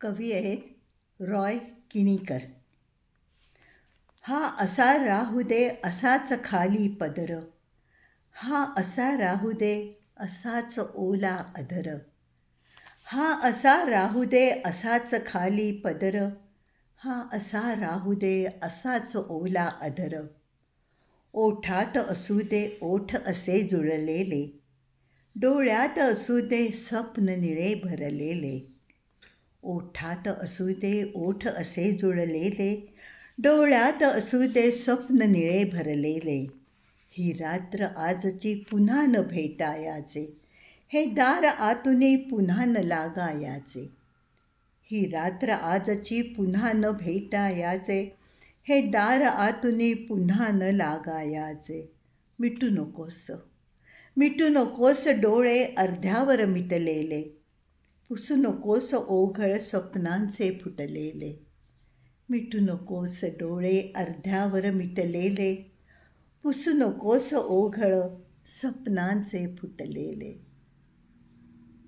कवी आहेत रॉय किणीकर. हा असा राहू दे असाच खाली पदर. हा असा राहू दे असाच ओला अधर. हा असा राहू दे असाच खाली पदर. हा असा राहू दे असाच ओला अधर. ओठात असू दे ओठ असे जुळलेले. डोळ्यात असू दे स्वप्न निळे भरलेले. ओठात असू दे ओठ असे जुळलेले. डोळ्यात असू दे स्वप्न निळे भरलेले. ही रात्र आजची पुन्हा न भेटायाचे. हे दार आतुने पुन्हा न लागायाचे. ही रात्र आजची पुन्हा न भेटायाचे. हे दार आतुने पुन्हा न लागायाचे. मिटू नकोस. मिटू नकोस डोळे अर्ध्यावर मिटलेले. पुसू नकोस ओघळ स्वप्नांचे फुटलेले. मिटू नकोस डोळे अर्ध्यावर मिटलेले. पुसू नकोस ओघळ स्वप्नांचे फुटलेले.